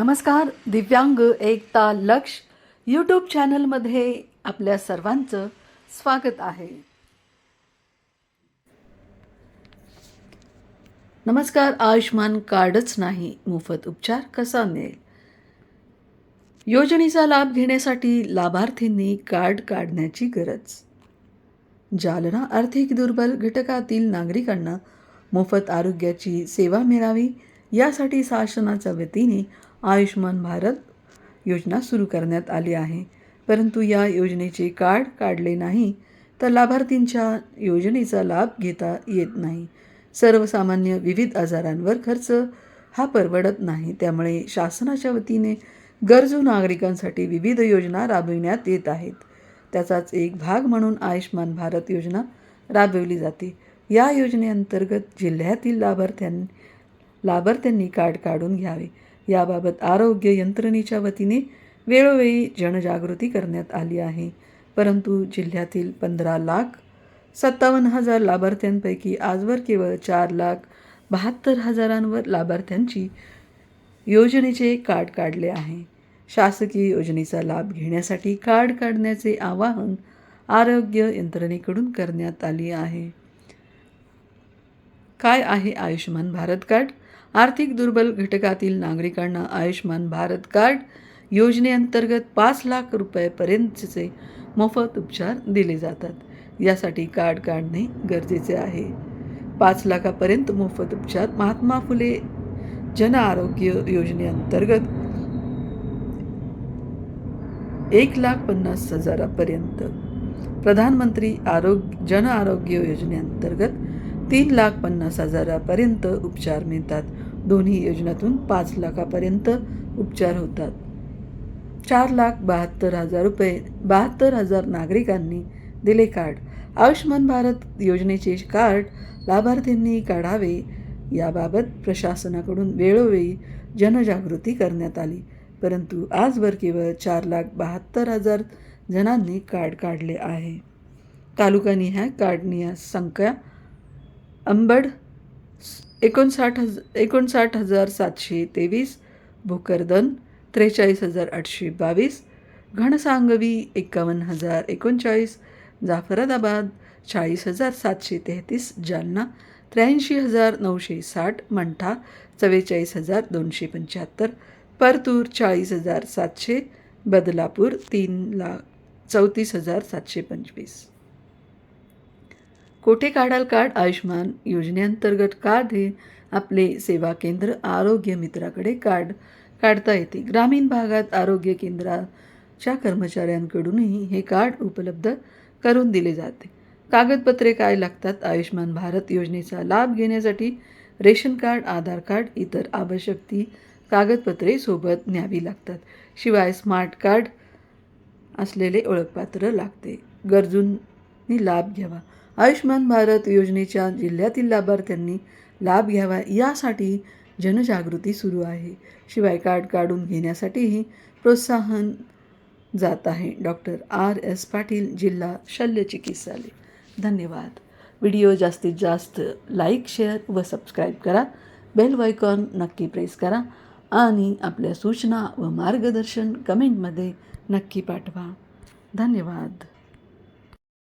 नमस्कार दिव्यांग एकता लक्ष यूट्यूब चॅनलमध्ये आपल्या सर्वांचं स्वागत आहे. नमस्कार आयुष्मान कार्डच नाही मोफत उपचार कसा मिळेल? योजनेचा लाभ घेण्यासाठी लाभार्थींनी कार्ड काढण्याची गरज. जालना आर्थिक दुर्बल घटकातील नागरिकांना मोफत आरोग्याची सेवा मिळावी यासाठी शासनाच्या वतीने आयुष्मान भारत योजना सुरू करण्यात आली आहे. परंतु या योजनेचे कार्ड काढले नाही तर लाभार्थींच्या योजनेचा लाभ घेता येत नाही. सर्वसामान्य विविध आजारांवर खर्च हा परवडत नाही. त्यामुळे शासनाच्या वतीने गरजू नागरिकांसाठी विविध योजना राबविण्यात येत आहेत. त्याचाच एक भाग म्हणून आयुष्मान भारत योजना राबविली जाते. या योजनेअंतर्गत जिल्ह्यातील लाभार्थ्यां लाभार्थ्यांनी कार्ड काढून घ्यावे. याबाबत आरोग्य यंत्रणेच्या वतीने वेळोवेळी जनजागृती करण्यात आली आहे. परंतु जिल्ह्यातील पंधरा लाख सत्तावन्न हजार लाभार्थ्यांपैकी आजवर केवळ चार लाख बहात्तर हजारांवर लाभार्थ्यांची योजनेचे कार्ड काढले आहे. शासकीय योजनेचा लाभ घेण्यासाठी कार्ड काढण्याचे आवाहन आरोग्य यंत्रणेकडून करण्यात आली आहे. काय आहे आयुष्यमान भारत कार्ड? आर्थिक दुर्बल घटकातील नागरिकांना आयुष्मान भारत कार्ड योजनेअंतर्गत पाच लाख रुपयेपर्यंतचे मोफत उपचार दिले जातात. यासाठी कार्ड काढणे गरजेचे आहे. पाच लाखापर्यंत मोफत उपचार महात्मा फुले जन आरोग्य योजनेअंतर्गत एक लाख पन्नास हजारापर्यंत. प्रधानमंत्री आरोग्य जन आरोग्य योजनेअंतर्गत तीन लाख पन्नास हजारापर्यंत उपचार मिळतात. दोन्ही योजनातून पाच लाखापर्यंत उपचार होतात. चार लाख बहात्तर हजार रुपये बहात्तर हजार नागरिकांनी दिले कार्ड. आयुष्मान भारत योजनेचे कार्ड लाभार्थींनी काढावे याबाबत प्रशासनाकडून वेळोवेळी जनजागृती करण्यात आली. परंतु आजवर केवळ चार लाख बहात्तर हजार जणांनी कार्ड काढले आहे. तालुकानी ह्या कार्डनी संख्या अंबड एकोणसाठ हज एकोणसाठ हजार सातशे तेवीस भोकरदन त्रेचाळीस हजार आठशे बावीस घनसांगवी एकावन्न हजार एकोणचाळीस जाफराबाद चाळीस हजार सातशे तेहतीस जालना त्र्याऐंशी हजार नऊशे साठ मंठा चव्वेचाळीस हजार दोनशे पंच्याहत्तर परतूर चाळीस हजार सातशे बदलापूर तीन लाख चौतीस हजार सातशे पंचवीस. कोठे काढाल कार्ड? आयुष्मान योजनेअंतर्गत कार्ड हे आपले सेवा केंद्र आरोग्य मित्राकडे कार्ड काढता येते. ग्रामीण भागात आरोग्य केंद्राच्या कर्मचाऱ्यांकडूनही हे कार्ड उपलब्ध करून दिले जाते. कागदपत्रे काय लागतात? आयुष्मान भारत योजनेचा लाभ घेण्यासाठी रेशन कार्ड आधार कार्ड इतर आवश्यक ती कागदपत्रे सोबत न्यावी लागतात. शिवाय स्मार्ट कार्ड असलेले ओळखपत्र लागते. गरजूंनी लाभ घ्यावा. आयुष्मान भारत योजनेच्या जिल्ह्यातील लाभार्थ्यांनी लाभ घ्यावा यासाठी जनजागृती सुरू आहे. शिवाय कार्ड काढून घेण्यासाठीही प्रोत्साहन जात आहे. Doctor R. एस. पाटील जिल्हा शल्य चिकित्सालय. धन्यवाद. व्हिडिओ जास्तीत जास्त लाईक शेअर व सबस्क्राईब करा. बेल वायकॉन नक्की प्रेस करा आणि आपल्या सूचना व मार्गदर्शन कमेंटमध्ये नक्की पाठवा. धन्यवाद.